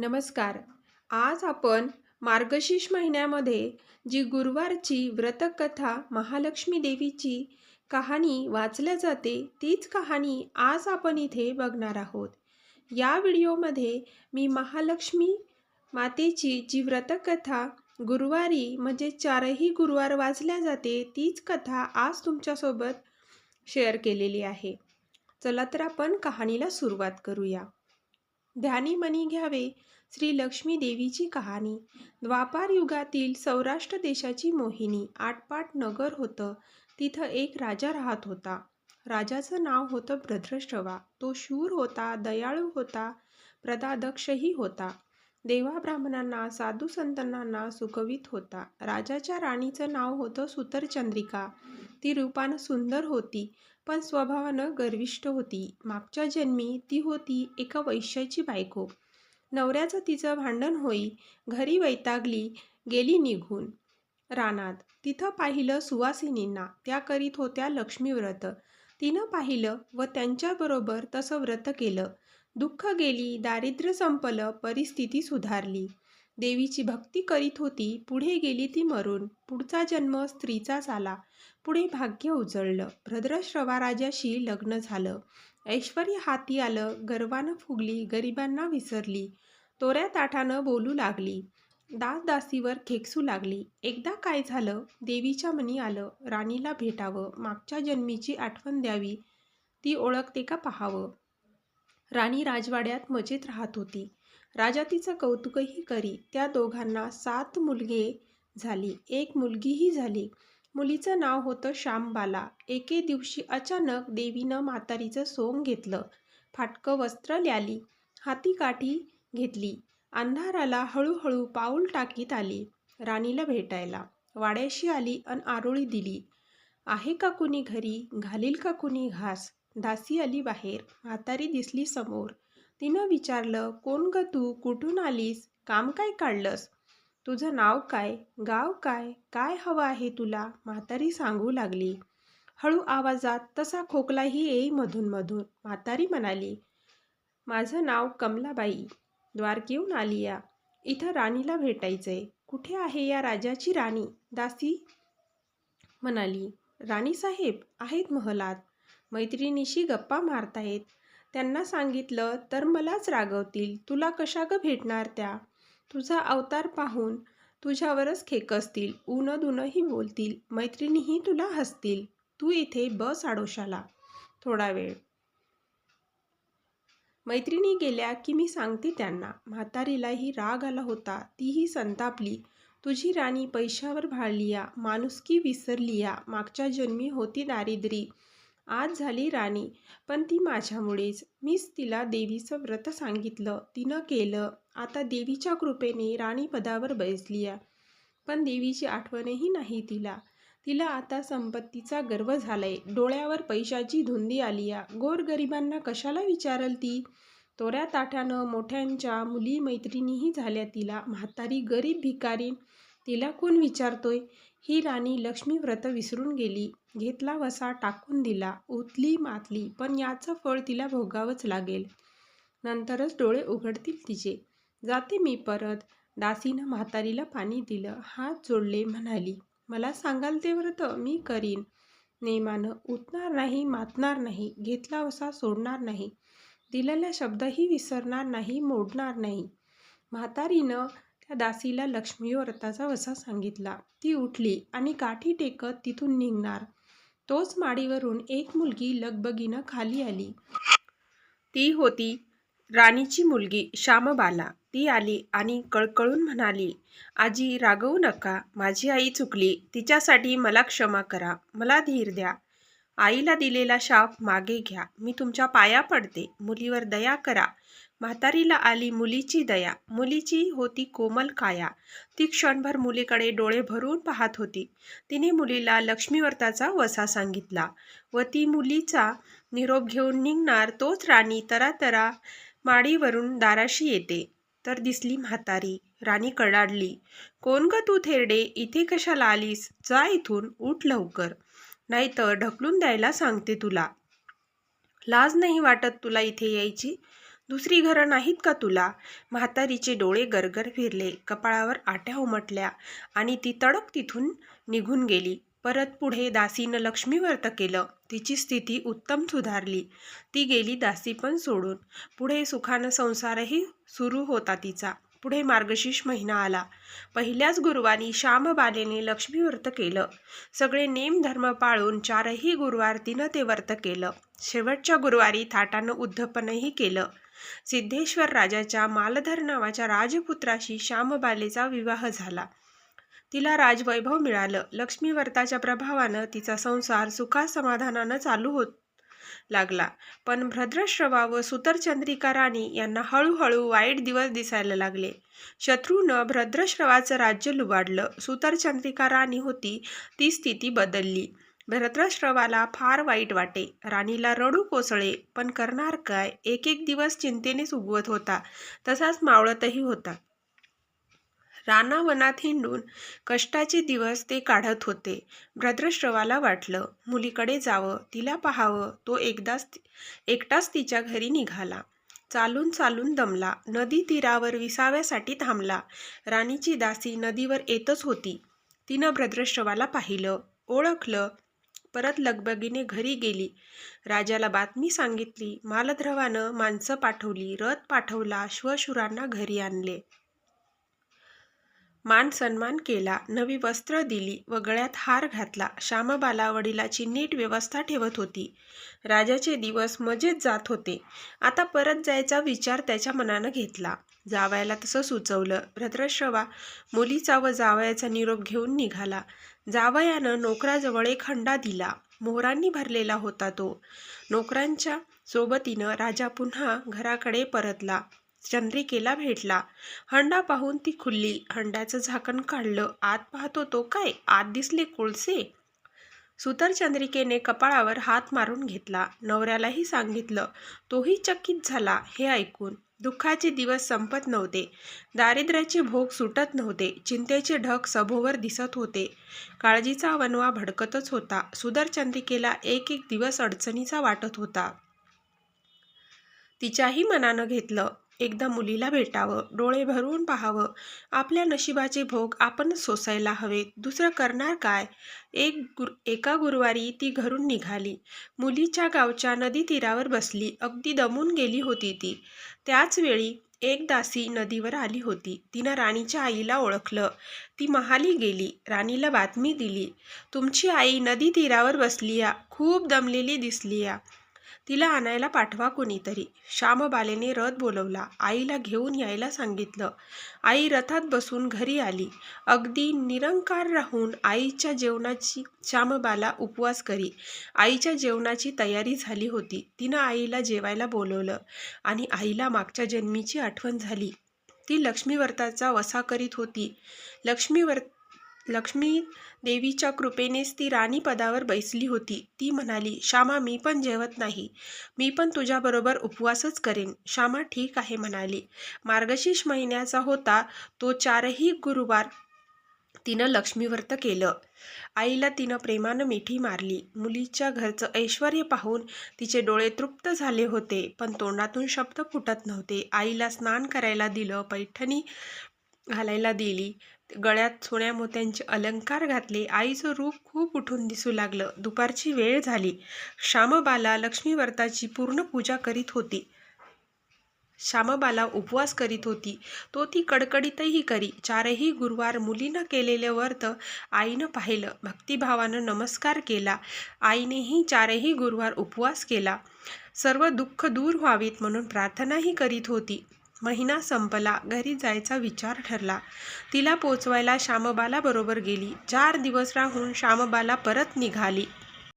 नमस्कार. आज आपण मार्गशीर्ष महिन्यामध्ये जी गुरुवारची व्रतकथा महालक्ष्मी देवीची कहाणी वाचल्या जाते तीच कहाणी आज आपण इथे बघणार आहोत. या व्हिडिओमध्ये मी महालक्ष्मी मातेची जी व्रतकथा गुरुवारी म्हणजे चारही गुरुवार वाचल्या जाते तीच कथा आज तुमच्यासोबत शेअर केलेली आहे. चला तर आपण कहाणीला सुरुवात करूया. ध्यानी मनी घ्यावे. श्री लक्ष्मी देवीची कहाणी. द्वापार युगातील सौराष्ट्र देशाची मोहिनी आटपाट नगर होतं. तिथं एक राजा राहत होता. राजाचं नाव होतं भद्रश्रवा. तो शूर होता दयाळू होता प्रदादक्षही होता. देवा ब्राह्मणांना साधू संतांना सुखवित होता. राजाच्या राणीचं नाव होतं सुतरचंद्रिका. ती रूपानं सुंदर होती. पण स्वभावानं गर्विष्ठ होती. मागच्या जन्मी ती होती एका वैश्याची बायको. नवऱ्याचं तिचं भांडण होई घरी वैतागली गेली निघून. रानात. तिथं पाहिलं सुवासिनींना. त्या करीत होत्या लक्ष्मी व्रत. तिनं पाहिलं व त्यांच्याबरोबर तसं व्रत केलं. दुःख गेली दारिद्र्य संपलं परिस्थिती सुधारली. देवीची भक्ती करीत होती पुढे गेली ती मरून. पुढचा जन्म स्त्रीचाच आला. पुढे भाग्य उजळलं. भद्रश्रवा राजाशी लग्न झालं. ऐश्वर हाती आलं गर्वानं फुगली गरिबांना विसरली. तोऱ्या ताठानं बोलू लागली. दासदासीवर खेकसू लागली. एकदा काय झालं? देवीच्या मनी आलं. राणीला भेटावं. मागच्या जन्मीची आठवण द्यावी. ती ओळखते का पाहावं? राणी राजवाड्यात मजेत राहत होती. राजा तिचं कौतुकही करी. त्या दोघांना सात मुलगे झाली. एक मुलगीही झाली. मुलीचं नाव होतं श्यामबाला. एके दिवशी अचानक देवीनं म्हातारीचं सोंग घेतलं. फाटकं वस्त्र ल्याली. हाती काठी घेतली. अंधाराला हळूहळू पाऊल टाकीत आली. राणीला भेटायला. वाड्याशी आली अन आरोळी दिली. आहे का कुणी घरी? घालील का कुणी घास? दासी आली बाहेर. म्हातारी दिसली समोर. तिनं विचारलं कोण ग तू? कुठून आलीस? काम काय काढलंस? तुझं नाव काय? गाव काय? काय हवं आहे तुला? म्हातारी सांगू लागली. हळू आवाजात तसा खोकलाही येई मधून मधून. म्हातारी म्हणाली माझं नाव कमलाबाई. द्वारकेहून आली या. इथं राणीला भेटायचंय. कुठे आहे या राजाची राणी? दासी? म्हणाली राणीसाहेब आहेत महलात. मैत्रिणीशी गप्पा मारतायत. त्यांना सांगितलं तर मलाच रागवतील. तुला कशा ग भेटणार त्या? तुझा अवतार पाहून तुझ्यावरच खेकसतील. ऊन दुनही बोलतील. मैत्रिणीही तुला हसतील. तू इथे बस आडोशाला. थोडा वेळ. मैत्रिणी गेल्या की मी सांगते त्यांना. म्हातारीलाही राग आला होता. तीही संतापली. तुझी राणी पैशावर भाळलीया. माणुसकी विसरलीया. मागच्या जन्मी होती दारिद्री आज झाली राणी. पण ती माझ्यामुळेच. मीच तिला देवीचं व्रत सांगितलं. तिनं केलं. आता देवीच्या कृपेने राणीपदावर बैसली या पण देवीची आठवणही नाही तिला. तिला आता संपत्तीचा गर्व झालाय. डोळ्यावर पैशाची धुंदी आली या गोरगरिबांना कशाला विचारल ती? तोऱ्या ताठ्यानं मोठ्यांच्या मुली मैत्रिणीही झाल्या तिला. म्हातारी गरीब भिकारी. तिला कोण विचारतोय? ही राणी लक्ष्मी व्रत विसरून गेली. घेतला वसा टाकून दिला. उतली मातली पण याचं फळ तिला भोगावंच लागेल. नंतरच डोळे उघडतील तिचे. जाते मी परत. दासीनं म्हातारीला पाणी दिलं. हात जोडले म्हणाली मला सांगाल ते व्रत? मी करीन. नेमानं उतणार नाही मातणार नाही. घेतला वसा सोडणार नाही. दिलेला शब्दही विसरणार नाही मोडणार नाही. म्हातारीनं त्या दासीला लक्ष्मी व्रताचा वसा सांगितला. ती उठली आणि काठी टेकत तिथून निघणार. तोच माडीवरून एक मुलगी लगबगीनं खाली आली. ती होती राणीची मुलगी श्यामबाला. ती आली आणि कळकळून म्हणाली आजी रागवू नका. माझी आई चुकली. तिच्यासाठी मला क्षमा करा. मला धीर द्या. आईला दिलेला शाप मागे घ्या. मी तुमच्या पाया पडते. मुलीवर दया करा. म्हातारीला आली मुलीची दया. मुलीची होती कोमल काया. ती क्षणभर मुलीकडे डोळे भरून पाहत होती. तिने मुलीला लक्ष्मीवर्ताचा वसा सांगितला. व ती मुलीचा निरोप घेऊन निघणार तोच राणी तरातरा माडीवरून दाराशी येते. तर दिसली म्हातारी. राणी कडाडली. कोण ग तू थेरडे? इथे कशाला आलीस? जा इथून उठ लवकर. नाहीतर ढकलून द्यायला सांगते तुला. लाज नाही वाटत तुला इथे यायची? दुसरी घरं नाहीत का तुला? म्हातारीचे डोळे गरगर फिरले. कपाळावर आट्या उमटल्या आणि ती तडक तिथून निघून गेली. परत पुढे दासीनं लक्ष्मीव्रत केलं. तिची स्थिती उत्तम सुधारली. ती गेली दासी पण सोडून. पुढे सुखानं संसारही सुरू होता तिचा. पुढे मार्गशीर्ष महिना आला. पहिल्याच गुरुवारी श्यामबालेने लक्ष्मी व्रत केलं. सगळे नेम धर्म पाळून चारही गुरुवार तिनं ते व्रत केलं. शेवटच्या गुरुवारी थाटानं उद्धपनही केलं. सिद्धेश्वर राजाच्या मालधर नावाच्या राजपुत्राशी श्यामबालेचा विवाह झाला. तिला राजवैभव मिळालं. लक्ष्मीवर्ताच्या प्रभावानं तिचा संसार सुखासमाधानानं चालू होत लागला. पण भद्रश्रवा व सुतरचंद्रिका राणी यांना हळूहळू वाईट दिवस दिसायला लागले. शत्रूनं भद्रश्रवाचं राज्य लुबाडलं. सुतरचंद्रिका राणी होती. ती स्थिती बदलली. भद्रश्रवाला फार वाईट वाटे. राणीला रडू कोसळे पण करणार काय? एक एक दिवस चिंतेनेच उगवत होता. तसाच मावळतही होता. रानावनात हिंडून कष्टाचे दिवस ते काढत होते. भद्रश्रवाला वाटलं मुलीकडे जावं तिला पाहावं तो एकदाच एकटाच तिच्या घरी निघाला. चालून चालून दमला. नदी तीरावर विसाव्यासाठी थांबला. राणीची दासी नदीवर येतच होती. तिनं भद्रश्रवाला पाहिलं ओळखलं परत लगबगीने घरी गेली. राजाला बातमी सांगितली मालद्रवानं माणसं पाठवली रथ पाठवला श्वशुरांना घरी आणले. मान सन्मान केला नवी वस्त्र दिली व गळ्यात हार घातला. श्यामबाला वडिलाची नीट व्यवस्था ठेवत होती. राजाचे दिवस मजेत जात होते. आता परत जायचा विचार त्याच्या मनानं घेतला. जावयाला तसं सुचवलं भद्रश्रवा मुलीचा व जावयाचा निरोप घेऊन निघाला. जावयानं नोकराजवळ एक हंडा दिला. मोहरांनी भरलेला होता तो. नोकरांच्या सोबतीनं राजा पुन्हा घराकडे परतला. चंद्रिकेला भेटला. हंडा पाहून ती खुल्ली हंड्याचं झाकण काढलं. आत पाहतो तो काय? आत दिसले कोळसे? सुतर चंद्रिकेने कपाळावर हात मारून घेतला. नवऱ्यालाही सांगितलं तोही चकित झाला हे ऐकून. दुःखाचे दिवस संपत नव्हते. दारिद्र्याचे भोग सुटत नव्हते. चिंतेचे ढग सभोवर दिसत होते. काळजीचा वनवा भडकतच होता. सुदर चंद्रिकेला एक एक दिवस अडचणीचा वाटत होता. तिच्याही मनानं घेतलं एकदा मुलीला भेटावं डोळे भरवून पाहावं. आपल्या नशिबाचे भोग आपणच सोसायला हवेत. दुसरं करणार काय? एक गुर एका गुरुवारी ती घरून निघाली. मुलीच्या गावच्या नदी तीरावर बसली. अगदी दमून गेली होती ती. त्याच वेळी एक दासी नदीवर आली होती. तिनं राणीच्या आईला ओळखलं. ती महाली गेली. राणीला बातमी दिली. तुमची आई नदी तीरावर बसली या खूप दमलेली दिसली या तिला आणायला पाठवा कोणीतरी. श्यामबालेने रथ बोलवला. आईला घेऊन यायला सांगितलं. आई रथात बसून घरी आली. अगदी निरंकार राहून आईच्या जेवणाची श्यामबाला उपवास करी. आईच्या जेवणाची तयारी झाली होती. तिनं आईला जेवायला बोलवलं आणि आईला मागच्या जन्मीची आठवण झाली. ती लक्ष्मीवर्ताचा वसा करीत होती. लक्ष्मीवर्त लक्ष्मी देवीच्या कृपेनेच ती राणी पदावर बैसली होती. ती म्हणाली श्यामा मी पण जेवत नाही. मी पण तुझ्याबरोबर उपवासच करेन. श्यामा ठीक आहे म्हणाली. मार्गशीर्ष महिन्याचा होता. तो चारही गुरुवार तिनं लक्ष्मीव्रत केलं. आईला तिनं प्रेमानं मिठी मारली. मुलीच्या घरचं ऐश्वर पाहून तिचे डोळे तृप्त झाले होते पण तोंडातून शब्द फुटत नव्हते. आईला स्नान करायला दिलं पैठणी घालायला दिली. गळ्यात सोन्या मोत्यांचे अलंकार घातले. आईचं रूप खूप उठून दिसू लागलं. दुपारची वेळ झाली. श्यामबाला लक्ष्मीव्रताची पूर्ण पूजा करीत होती. श्यामबाला उपवास करीत होती. तो ती कडकडीतही करी. चारही गुरुवार मुलीनं केलेले व्रत आईनं पाहिलं. भक्तिभावानं नमस्कार केला. आईनेही चारही गुरुवार उपवास केला. सर्व दुःख दूर व्हावीत म्हणून प्रार्थनाही करीत होती. महिना संपला घरी जायचा विचार ठरला. तिला पोचवायला श्यामबालाबरोबर गेली. चार दिवस राहून श्यामबाला परत निघाली.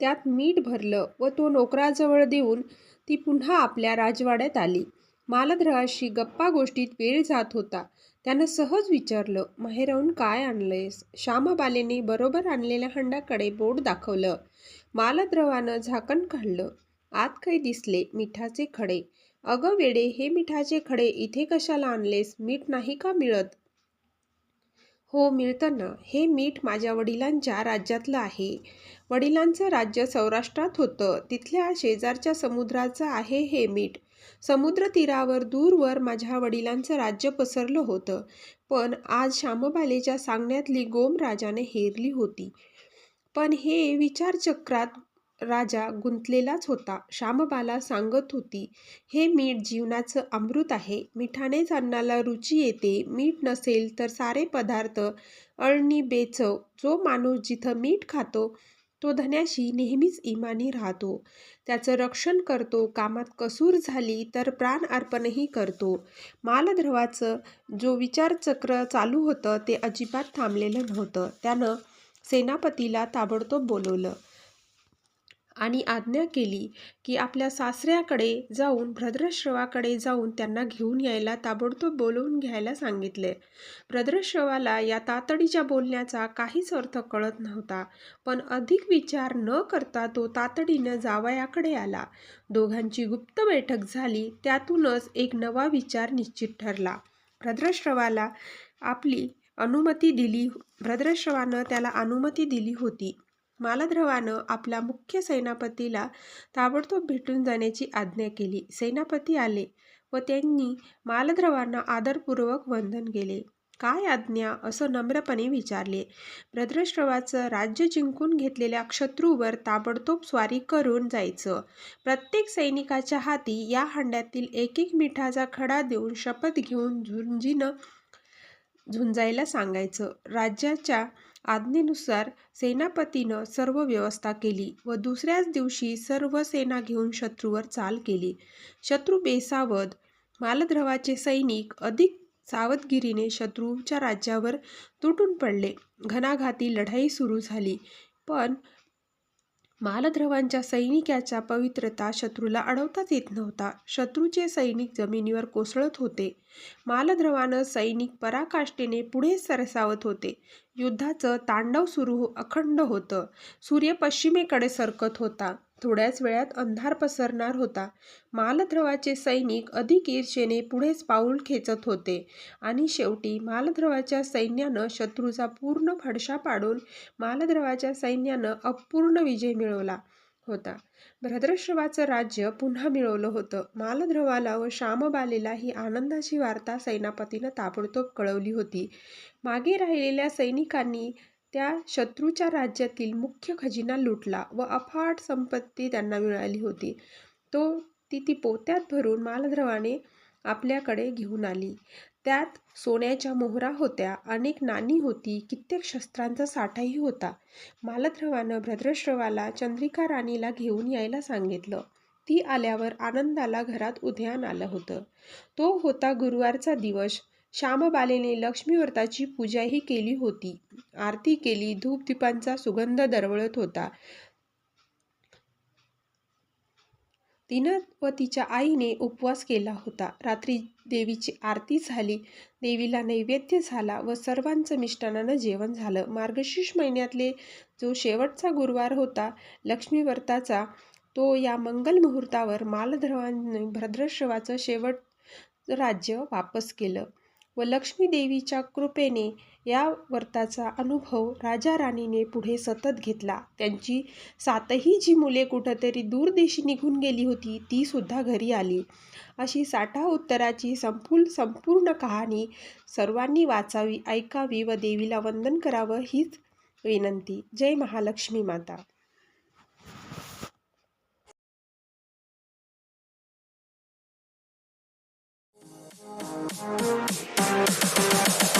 त्यात मीठ भरलं व तो नोकराजवळ देऊन ती पुन्हा आपल्या राजवाड्यात आली. मालद्रहाशी गप्पा गोष्टीत वेळ जात होता. त्यानं सहज विचारलं माहेरहून काय आणलंयस? श्यामबालेने बरोबर आणलेल्या हंडाकडे बोट दाखवलं. मालद्रवानं झाकण काढलं. आत काही दिसले मिठाचे खडे. अगं वेडे हे मिठाचे खडे इथे कशाला आणलेस? मीठ नाही का मिळत? हो मिळतं ना हे मीठ माझ्या वडिलांच्या राज्यातलं आहे. वडिलांचं राज्य सौराष्ट्रात होतं. तिथल्या शेजारच्या समुद्राचं आहे हे मीठ. समुद्र तीरावर दूरवर माझ्या वडिलांचं राज्य पसरलं होतं. पण आज श्यामबालेच्या सांगण्यातली गोम राजाने हेरली होती. पण हे विचारचक्रात राजा गुंतलेलाच होता. श्यामबाला सांगत होती हे मीठ जीवनाचं अमृत आहे. मिठानेच अन्नाला रुची येते. मीठ नसेल तर सारे पदार्थ अळणी बेचव. जो माणूस जिथं मीठ खातो तो धन्याशी नेहमीच इमानी राहतो. त्याचं रक्षण करतो. कामात कसूर झाली तर प्राण अर्पणही करतो. मालध्रवाचं जो विचारचक्र चालू होतं ते अजिबात थांबलेलं नव्हतं. त्यानं सेनापतीला ताबडतोब बोलवलं आणि आज्ञा केली की आपल्या सासऱ्याकडे जाऊन भद्रश्रवाकडे जाऊन त्यांना घेऊन यायला ताबडतोब बोलवून घ्यायला सांगितले. भद्रश्रवाला या तातडीच्या बोलण्याचा काहीच अर्थ कळत नव्हता पण अधिक विचार न करता तो तातडीनं जावयाकडे आला. दोघांची गुप्त बैठक झाली त्यातूनच एक नवा विचार निश्चित ठरला. भद्रश्रवाला आपली अनुमती दिली भद्रश्रवानं त्याला अनुमती दिली होती. मालद्रवानं आपला मुख्य सेनापतीला ताबडतोब भेटून जाण्याची आज्ञा केली. सेनापती आले व त्यांनी मालद्रवांना आदरपूर्वक वंदन केले. काय आज्ञा असं नम्रपणे विचारले. भद्रश्रवाचं राज्य जिंकून घेतलेल्या शत्रूवर ताबडतोब स्वारी करून जायचं. प्रत्येक सैनिकाच्या हाती या हंड्यातील एक एक मिठाचा खडा देऊन शपथ घेऊन झुंजीनं झुंजायला सांगायचं. राज्याच्या आज्ञेनुसार सेनापतीनं सर्व व्यवस्था केली व दुसऱ्याच दिवशी सर्व सेना घेऊन शत्रूवर चाल केली. शत्रू बेसावध मालद्रवाचे सैनिक अधिक सावधगिरीने शत्रूच्या राज्यावर तुटून पडले. घणाघाती लढाई सुरू झाली. पण मालध्रवांच्या सैनिकाच्या पवित्रता शत्रूला अडवताच येत नव्हता. शत्रूचे सैनिक जमिनीवर कोसळत होते. मालध्रवानं सैनिक पराकाष्ठेने पुढे सरसावत होते. युद्धाचं तांडव सुरू अखंड होतं. सूर्य पश्चिमेकडे सरकत होता. थोड्याच वेळात अंधार पसरणार होता. मालध्रवाचे सैनिक अधिक ईर्षेने पुढेच पाऊल खेचत होते आणि शेवटी मालध्रवाच्या सैन्यानं शत्रूचा पूर्ण फडशा पाडून मालध्रवाच्या सैन्यानं अपूर्ण विजय मिळवला होता. भद्रश्रवाचं राज्य पुन्हा मिळवलं होतं. मालध्रवाला व श्यामबालेला ही आनंदाची वार्ता सेनापतीनं ताबडतोब कळवली होती. मागे राहिलेल्या सैनिकांनी त्या शत्रूच्या राज्यातील मुख्य खजिना लुटला व अफाट संपत्ती त्यांना मिळाली होती. तो ती ती पोत्यात भरून मालद्रवाने आपल्याकडे घेऊन आली. त्यात सोन्याच्या मोहरा होत्या अनेक नाणी होती कित्येक शस्त्रांचा साठाही होता. मालद्रवानं भद्रश्रवाला चंद्रिका राणीला घेऊन यायला सांगितलं. ती आल्यावर आनंदाला घरात उद्यान आलं होतं. तो होता गुरुवारचा दिवस. श्यामबालेने लक्ष्मीव्रताची पूजाही केली होती. आरती केली धूपदीपांचा सुगंध दरवळत होता. तिनं व तिच्या आईने उपवास केला होता. रात्री देवीची आरती झाली देवीला नैवेद्य झाला व सर्वांचं मिष्टानानं जेवण झालं. मार्गशीर्ष महिन्यातले जो शेवटचा गुरुवार होता लक्ष्मीव्रताचा तो या मंगल मुहूर्तावर मालधर्वांनी भद्रश्रवाचं शेवट राज्य वापस केलं. व लक्ष्मी देवीच्या कृपेने या व्रताचा अनुभव राजा राणीने पुढे सतत घेतला. त्यांची सातही जी मुले कुठंतरी दूरदेशी निघून गेली होती ती सुद्धा घरी आली. अशी साठा उत्तराची संपूर्ण संपूर्ण कहाणी सर्वांनी वाचावी ऐकावी व देवीला वंदन करावं हीच विनंती. जय महालक्ष्मी माता. Thank you. Thank you.